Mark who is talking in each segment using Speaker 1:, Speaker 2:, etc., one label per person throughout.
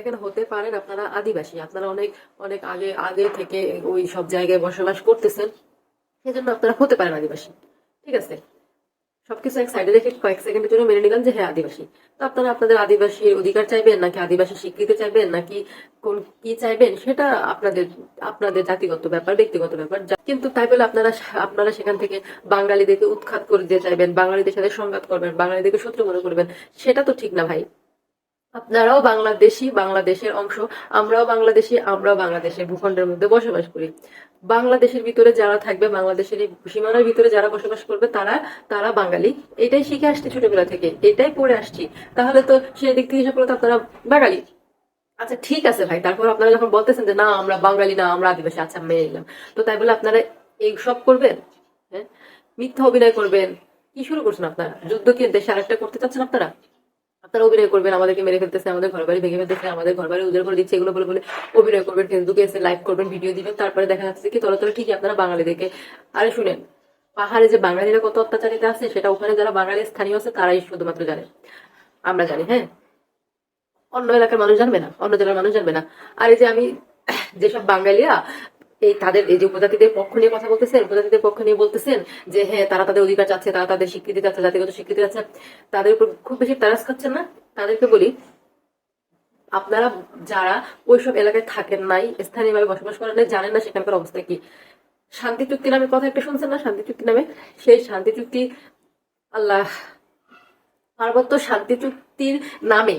Speaker 1: দেখেন হতে পারেন? আপনারা আদিবাসী, আপনারা অনেক অনেক আগে আগে থেকে ওই সব জায়গায় বসবাস করতেছেন। সেজন্য আপনারা হতে পারেন আদিবাসী। ঠিক আছে? সবকিছু এক সাইডে রেখে কয়েক সেকেন্ডের জন্য মেনে নিলাম যে হ্যাঁ আদিবাসী। তো আপনারা আপনাদের আদিবাসী অধিকার চাইবেন, নাকি আদিবাসী স্বীকৃতি চাইবেন, নাকি কোন, কি চাইবেন? সেটা আপনাদের আপনাদের জাতিগত ব্যাপার, ব্যক্তিগত ব্যাপার। কিন্তু তাই বলে আপনারা আপনারা সেখান থেকে বাঙালিদেরকে উৎখাত করে দিয়ে চাইবেন, বাঙালিদের সাথে সংঘাত করবেন, বাঙালিদেরকে শত্রু মনে করবেন, সেটা তো ঠিক না ভাই। আপনারাও বাংলাদেশি, বাংলাদেশের অংশ। আমরাও বাংলাদেশি, আমরাও বাংলাদেশের ভূখণ্ডের মধ্যে বসবাস করি। বাংলাদেশের ভিতরে যারা থাকবে, বাংলাদেশের সীমানার ভিতরে যারা বসবাস করবে, তারা তারা বাঙালি। এটাই শিখে আসছি ছোটবেলা থেকে। এটাই পড়ে আসছি। তাহলে তো সেই দিক থেকে হিসাব আপনারা বাঙালি। আচ্ছা ঠিক আছে ভাই। তারপর আপনারা যখন বলতেছেন যে, না, আমরা বাঙালি না, আমরা আদিবাসী আচ্ছা মেনে নিলাম। তো তাই বলে আপনারা এই সব করবেন? হ্যাঁ? মিথ্যা অভিনয় করবেন? কি শুরু করছেন আপনারা? যুদ্ধ কি দেশে আরেকটা করতে চাচ্ছেন আপনারা? আপনারা অভিনয় করবেন, আমাদেরকে মেরে ফেলতেছে, আমাদের ঘর বাড়ি ভেঙে ফেলতেছে, আমাদের ঘর বাড়ি উজাড় করে দিচ্ছে, এগুলো বলে বলে অভিনয় করবেন, ফেসবুকে এসে লাইভ করবেন ভিডিও দিবেন, তারপরে দেখা যাচ্ছে কি তলে তলে ঠিকই আপনারা বাঙালিদেরকে। আরে শুনেন, পাহাড়ে যে বাঙালিরা কত অত্যাচারিত আছে, সেটা ওখানে যারা বাঙালি স্থানীয় আছে, তারাই শুধুমাত্র জানে। আমরা জানি হ্যাঁ? অন্য এলাকার মানুষ জানবে না, অন্য জেলার মানুষ জানবে না। আর এই যে আমি, যেসব বাঙালিরা এই তাদের, এই যে উপজাতিদের পক্ষ নিয়ে কথা বলতেছেন, উপজাতিদের পক্ষ নিয়ে বলতেছেন যে হ্যাঁ তারা তাদের অধিকার চাচ্ছে, তারা তাদের স্বীকৃতি চাচ্ছে, জাতিগত স্বীকৃতি চাচ্ছে, তাদের উপর খুব বেশি তারাস খাচ্ছেন না? তাদেরকে বলি, আপনারা যারা ওইসব এলাকায় থাকেন নাই, স্থানীয়ভাবে বসবাস করেন নাই, জানেন না সেখানকার অবস্থা কি। শান্তি চুক্তি নামে কথা একটা শুনছেন না? শান্তি চুক্তি নামে? সেই শান্তি চুক্তি, আল্লাহ, পার্বত্য শান্তি চুক্তির নামে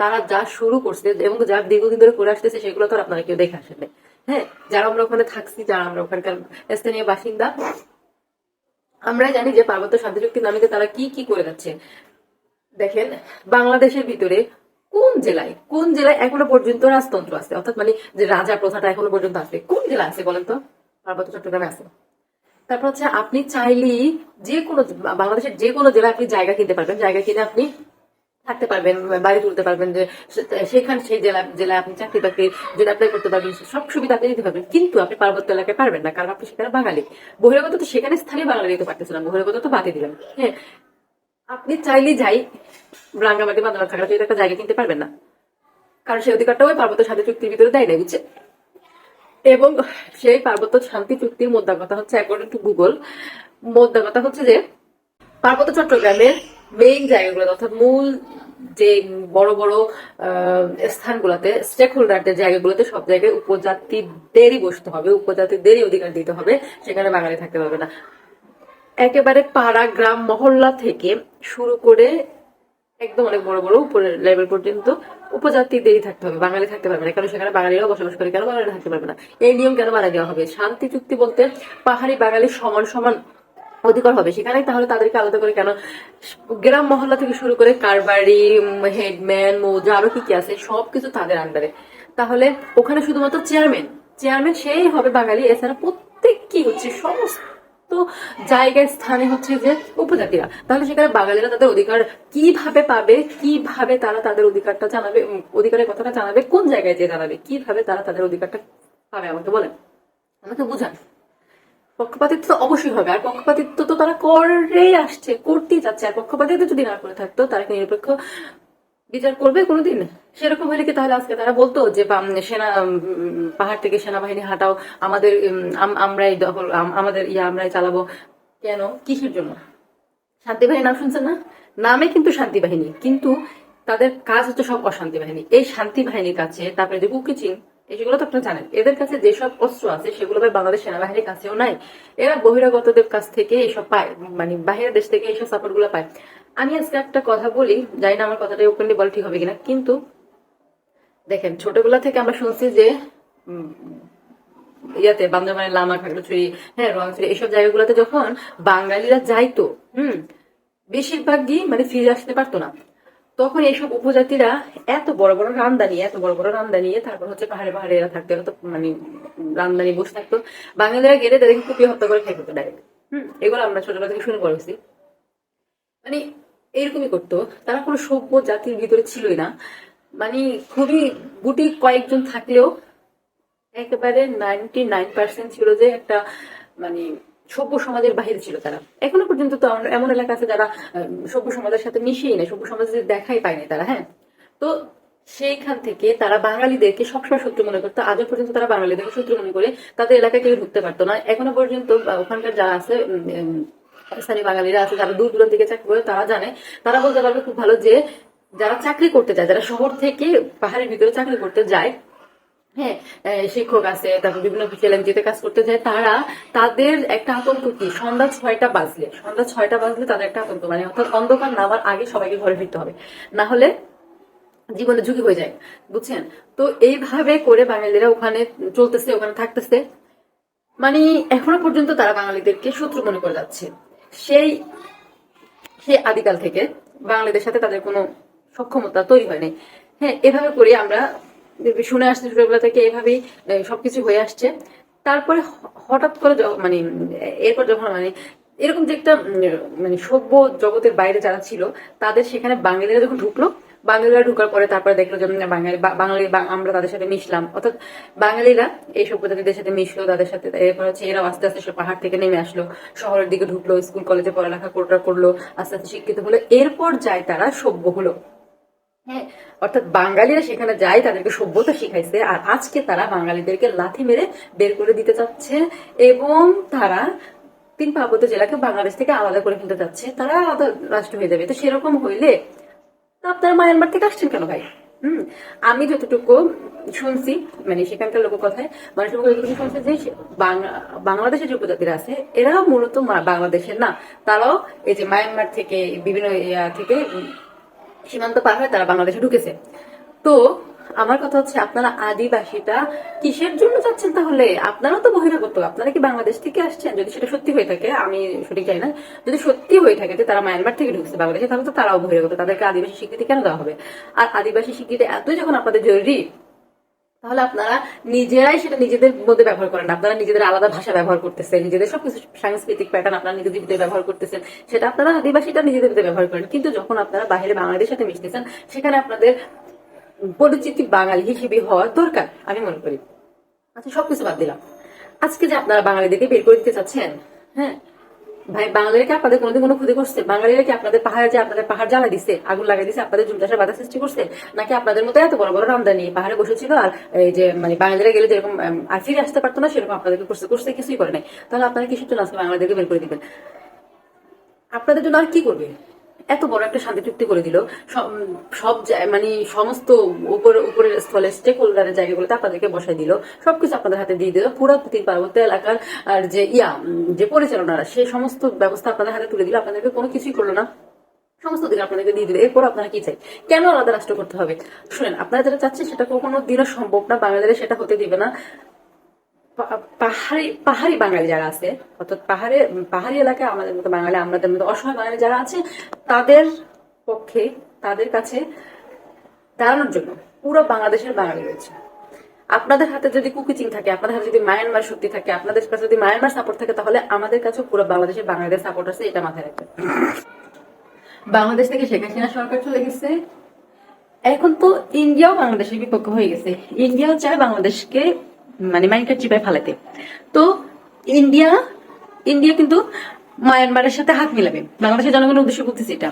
Speaker 1: তারা যা শুরু করছে এবং যা দীর্ঘদিন ধরে করে আসতেছে, সেগুলো তো আপনারা কেউ দেখে আসেন। হ্যাঁ যারা আমরা ওখানে থাকছি, যারা আমরা ওখানকার স্থানীয় বাসিন্দা আমরা জানি যে পার্বত্য শান্তি চুক্তির নামে তারা কি কি করে যাচ্ছে। দেখেন, বাংলাদেশের ভিতরে কোন জেলায় কোন জেলায় এখনও পর্যন্ত রাজতন্ত্র আছে? অর্থাৎ মানে যে রাজা প্রথাটা এখনও পর্যন্ত আছে, কোন জেলা আছে বলেন তো? পার্বত্য চট্টগ্রামে আছে। তারপর হচ্ছে আপনি চাইলেই যে কোনো, বাংলাদেশের যে কোনো জেলায় আপনি জায়গা কিনতে পারবেন। জায়গা কিনে আপনি থাকতে পারবেন বাড়ি তুলতে পারবেন যে সেখানে, সেই জেলা, জেলায় আপনি চাকরি বাকরি জন্য অ্যাপ্লাই করতে পারবেন, সব সুবিধা আপনি নিতে পারবেন। কিন্তু আপনি পার্বত্য এলাকায় পারবেন না, কারণ আপনি সেখানে বাঙালি। বহিরাগত তো সেখানে স্থানীয় বাঙালি দিতে পারতেছিলাম, বহিরাগত তো বাদে দিলাম। হ্যাঁ আপনি চাইলেই যাই, রাঙ্গামাটি, বান্দরবান থাকা একটা জায়গা কিনতে পারবেন না। কারণ সেই অধিকারটা ওই পার্বত্য শান্তি চুক্তির ভিতরে দেয় না বুঝছে এবং সেই পার্বত্য শান্তি চুক্তির মোদ্দা কথা হচ্ছে অ্যাকর্ডিং টু গুগল মোদ্দা কথা হচ্ছে যে পার্বত্য চট্টগ্রামের মেইন জায়গাগুলো অর্থাৎ মূল যে বড় বড় স্থানগুলোতে স্টেক হোল্ডারদের জায়গাগুলোতে সব জায়গায় উপজাতিদেরই বসতে হবে, উপজাতিদেরই অধিকার দিতে হবে, সেখানে বাঙালি থাকতে পারবে না। একেবারে পাড়া, গ্রাম, মহল্লা থেকে শুরু করে একদম অনেক বড় বড়, উপরের লেভেল পর্যন্ত উপজাতিদেরই থাকতে হবে, বাঙালি থাকতে পারবে না, কারণ সেখানে বাঙালিরাও বসবাস করে, কেন বাঙালি থাকতে পারবে না? এই নিয়ম কেন বানাই দেওয়া হবে? শান্তি চুক্তি বলতে পাহাড়ি বাঙালি সমান সমান অধিকার হবে। সেখানে তাহলে তাদেরকে আলাদা করে কেন? গ্রাম মহল্লা থেকে শুরু করে কারবারি, হেডম্যান, মৌজা, আরও কি কি আছে, সবকিছু তাদের আন্ডারে তাহলে ওখানে শুধুমাত্র চেয়ারম্যান চেয়ারম্যান সেই হবে বাঙালি, এছাড়া প্রত্যেক কি হচ্ছে, সমস্ত জায়গায়, স্থানে হচ্ছে যে উপজাতিরা। তাহলে সেখানে বাঙালিরা তাদের অধিকার কীভাবে পাবে, কীভাবে তারা তাদের অধিকারটা জানাবে অধিকারের কথাটা জানাবে, কোন জায়গায় যে জানাবে কীভাবে তারা তাদের অধিকারটা পাবে, আমাকে বলেন। আমাকে বুঝান। পক্ষপাতিত্ব তো অবশ্যই হবে। আর পক্ষপাতিত্ব তো তারা করেই আসছে, করতেই যাচ্ছে। আর পক্ষপাতিত্ব যদি না করে থাকতো, তারা কি নিরপেক্ষ বিচার করবে কোনোদিন? সেরকম হলে কি তাহলে আজকে তারা বলতো যে সেনা পাহাড় থেকে সেনাবাহিনী হাঁটাও, আমাদের আমরাই দখল আমাদের ইয়ে আমরাই চালাবো। কেন? কিসের জন্য? শান্তি বাহিনী নাম শুনছেন না? নামে কিন্তু শান্তি বাহিনী কিন্তু তাদের কাজ হচ্ছে সব অশান্তি বাহিনী। এই শান্তি বাহিনীর কাছে তারপরে যে কুকিচিং এগুলো তো আপনারা জানেন। এদের কাছে যেসব অস্ত্র আছে, সেগুলো ভাই বাংলাদেশ সেনাবাহিনীর কাছেও নাই। এরা বহিরাগতদের কাছ থেকে এইসব পায় মানে বাহিরের দেশ থেকে এইসব সাপোর্টগুলো পায়। আমি আজকে একটা কথা বলি, জানি না আমার কথাটা ওপেনলি বলা ঠিক হবে কিনা, কিন্তু দেখেন, ছোটবেলা থেকে আমরা শুনছি যে ইয়াতে বান্দরবানের লামা, খাগড়াছড়ি হ্যাঁ রোয়াংছড়ি এইসব জায়গাগুলোতে যখন বাঙালিরা যাইতো, হুম, বেশিরভাগই মানে ফিরে আসতে পারতো না। তখন এইসব উপজাতিরা এত বড় বড় রান্দা নিয়ে এত বড় বড় রান্দা নিয়ে তারপর হচ্ছে পাহাড়ে পাহাড়ে এরা থাকতো, এরা তো মানে রান্দা নিয়ে বসে থাকতো। বাঙালিরা গেলে তাদেরকে কুপিয়ে হত্যা করে খেয়ে ডাইরেক্ট হুম, এগুলো আমরা ছোটবেলা থেকে শুনে পড়েছি। মানে এরকমই করতো। তারা কোনো সভ্য জাতির ভিতরে ছিলই না। মানে খুবই গুটি কয়েকজন থাকলেও একেবারে নাইনটি নাইন পার্সেন্ট ছিল যে একটা মানে সভ্য সমাজের বাহিরে ছিল তারা। এখনও পর্যন্ত তো এমন এলাকা আছে যারা সভ্য সমাজের সাথে মিশেই নেই, সভ্য সমাজের দেখাই পায়নি তারা হ্যাঁ? তো সেইখান থেকে তারা বাঙালিদেরকে সবসময় শত্রু মনে করতো, আজও পর্যন্ত তারা বাঙালিদেরকে শত্রু মনে করে, তাদের এলাকায় কেউ ঢুকতে পারতো না। এখনও পর্যন্ত ওখানকার যারা আছে স্থানীয় বাঙালিরা আছে, যারা দূর দূরান্ত থেকে চাকরি করে, তারা জানে, তারা বলতে পারবে খুব ভালো যে, যারা চাকরি করতে যায়, যারা শহর থেকে পাহাড়ের ভিতরে চাকরি করতে যায় হ্যাঁ শিক্ষক আছে, তারপর বিভিন্ন চ্যালেঞ্জিতে কাজ করতে যায়, তারা তাদের একটা আতঙ্ক কি? সন্ধ্যা ছয়টা বাজলে, সন্ধ্যা ছয়টা বাজলে তাদের একটা আতঙ্ক মানে অর্থাৎ অন্ধকার নামার আগে সবাইকে ঘরে ফিরতে হবে। না হলে জীবনে ঝুঁকি হয়ে যায়, বুঝছেন? তো এইভাবে করে বাঙালিরা ওখানে চলতেছে, ওখানে থাকতেছে। মানে এখনও পর্যন্ত তারা বাঙালিদেরকে শত্রু মনে করে যাচ্ছে। সেই সেই আদিকাল থেকে বাঙালিদের সাথে তাদের কোনো সক্ষমতা তৈরি হয়নি। হ্যাঁ এভাবে করে আমরা শুনে আসছে ছোটবেলা থেকে এভাবেই সবকিছু হয়ে আসছে। তারপরে হঠাৎ করে মানে এরপর যখন মানে এরকম যে একটা মানে সভ্য জগতের বাইরে যারা ছিল, তাদের সেখানে বাঙালিরা যখন ঢুকলো, বাঙালিরা ঢুকার পরে তারপরে দেখল যে বাঙালি বাঙালি আমরা তাদের সাথে মিশলাম। অর্থাৎ বাঙালিরা এই সভ্য জাতিদের সাথে মিশলো, তাদের সাথে, এরপর হচ্ছে এরাও আস্তে আস্তে পাহাড় থেকে নেমে আসলো, শহরের দিকে ঢুকলো, স্কুল, কলেজে পড়ালেখা করল, আস্তে আস্তে শিক্ষিত হলো। এরপর যায় তারা সভ্য হলো। হ্যাঁ অর্থাৎ বাঙালিরা সেখানে যায়, তাদেরকে সভ্যতা শিখাইছে, আর আজকে তারা বাঙালিদেরকে লাথি মেরে বের করে দিতে চাচ্ছে এবং তারা তিন পার্বত্য জেলাকে বাংলাদেশ থেকে আলাদা করে ফেলতে চাচ্ছে। তারা আলাদা রাষ্ট্র হয়ে যাবে। তো সেরকম হইলে আপনারা মায়ানমার থেকে আসছেন কেন ভাই? হুম, আমি যতটুকু শুনছি মানে সেখানকার লোক কথায় মানুষের মুখে যতটুকু শুনছে যে বাংলাদেশের যে উপজাতিরা আছে, এরা মূলত বাংলাদেশের না। তারাও এই যে মায়ানমার থেকে বিভিন্ন থেকে সীমান্ত পার হয়ে তারা বাংলাদেশে ঢুকেছে। তো আমার কথা হচ্ছে, আপনারা আদিবাসীটা কিসের জন্য যাচ্ছেন তাহলে? আপনারা তো বহিরাগত, আপনারা কি বাংলাদেশ থেকে আসছেন? যদি সেটা সত্যি হয়ে থাকে, আমি সঠিক জানি না, যদি সত্যি হয়ে থাকে যে তারা মায়ানমার থেকে ঢুকছে বাংলাদেশে, তাহলে তো তারাও বহিরাগত, তাদেরকে আদিবাসী স্বীকৃতি কেন দেওয়া হবে? আর আদিবাসী স্বীকৃতি এত যখন আপনাদের জরুরি তাহলে আপনারা নিজেরাই সেটা নিজেদের মধ্যে ব্যবহার করেন আপনারা নিজেদের আলাদা ভাষা ব্যবহার করতেছেন, নিজেদের সবকিছু সাংস্কৃতিক প্যাটার্ন আপনারা নিজেদের ভিতরে ব্যবহার করতেছেন, সেটা আপনারা আদিবাসীটা নিজেদের ভিতরে ব্যবহার করেন। কিন্তু যখন আপনারা বাইরে বাঙালিদের সাথে মিশতেছেন, সেখানে আপনাদের পরিচিতি বাঙালি হিসেবে হওয়া দরকার, আমি মনে করি। আচ্ছা সবকিছু বাদ দিলাম। আজকে যে আপনারা বাঙালিদেরকে বের করে দিতে চাচ্ছেন হ্যাঁ ভাই, বাঙালিরা কি আপনাদের কোনোদিন কোনো ক্ষতি করছে? বাঙালিরা কি আপনাদের পাহাড়ে যে আপনাদের পাহাড় জ্বালা দিছে, আগুন লাগাই দিছে, আপনাদের জুম চাষের বাধা সৃষ্টি করছে? নাকি আপনাদের মতো এত বড় বড় রামদানি পাহাড়ে বসেছিল আর এই যে মানে বাঙালিরা গেলে যেরকম আর ফিরে আসতে পারতো না, সেরকম আপনাদেরকে করছে করছে কিছুই করে নাই। তাহলে আপনারা কিসের জন্য আজকে বাঙালিদেরকে বের করে দিবেন? আপনাদের জন্য আর কি করবে? এত বড় একটা শান্তি চুক্তি করে দিল। সব মানে সমস্ত উপরে উপরের স্থলে স্টেক হোল্ডারের জায়গাগুলোতে আপনাদেরকে বসাই দিল। সবকিছু আপনাদের হাতে দিয়ে দিল। পুরো তিন পার্বত্য এলাকার আর যে ইয়া যে পরিচালনারা সেই সমস্ত ব্যবস্থা আপনাদের হাতে তুলে দিল। আপনাদেরকে কোনো কিছুই করল না। সমস্ত দিন আপনাদেরকে দিয়ে দিলে। এরপর আপনারা কি চাই? কেন আলাদা রাষ্ট্র করতে হবে? শুনেন, আপনারা যেটা চাচ্ছেন সেটা কখনো দিনও সম্ভব না, বাংলাদেশে সেটা হতে দিবে না। পাহাড়ি পাহাড়ি বাঙালি যারা আছে, অর্থাৎ পাহাড়ে, পাহাড়ি এলাকায় আমাদের মতো বাঙালি, আমাদের মতো অসহায় বাঙালি যারা আছে, তাদের পক্ষে, তাদের কাছে দাঁড়ানোর জন্য পুরো বাংলাদেশের বাঙালি রয়েছে। আপনাদের হাতে যদি কুকিচিং থাকে, আপনাদের হাতে যদি মায়ানমার শক্তি থাকে, আপনাদের কাছে যদি মায়ানমার সাপোর্ট থাকে, তাহলে আমাদের কাছে পুরো বাংলাদেশের বাঙালিদের সাপোর্ট আছে, এটা মাথায় রাখবেন। বাংলাদেশ থেকে শেখ হাসিনা সরকার চলে গেছে। এখন তো ইন্ডিয়াও বাংলাদেশের বিপক্ষ হয়ে গেছে। ইন্ডিয়াও চায় বাংলাদেশকে মানে মাইন্ডটা চিপায় ফেলাতে তো ইন্ডিয়া ইন্ডিয়া কিন্তু মায়ানমারের সাথে হাত মিলাবে। বাংলাদেশের জনগণের উদ্দেশ্যে বলতেছি এটা।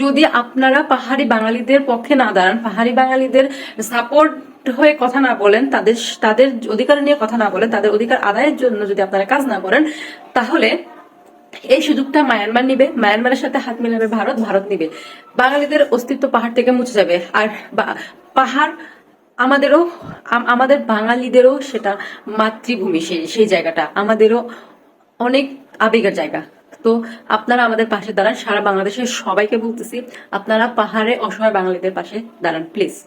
Speaker 1: যদি আপনারা পাহাড়ি বাঙালিদের পক্ষে না দাঁড়ান, পাহাড়ি বাঙালিদের সাপোর্ট হয়ে কথা না বলেন, তাদের তাদের অধিকার নিয়ে কথা না বলেন, তাদের অধিকার আদায়ের জন্য যদি আপনারা কাজ না করেন, তাহলে এই সুযোগটা মায়ানমার নিবে। মায়ানমারের সাথে হাত মিলাবে ভারত ভারত নিবে। বাঙালিদের অস্তিত্ব পাহাড় থেকে মুছে যাবে। আর পাহাড় আমাদেরও, আম- আমাদের বাঙালিদেরও সেটা মাতৃভূমি, সেই সেই জায়গাটা। আমাদেরও অনেক আবেগের জায়গা। তো আপনারা আমাদের পাশে দাঁড়ান, সারা বাংলাদেশের সবাইকে বলতেছি, আপনারা পাহাড়ে অসহায় বাঙালিদের পাশে দাঁড়ান, প্লিজ।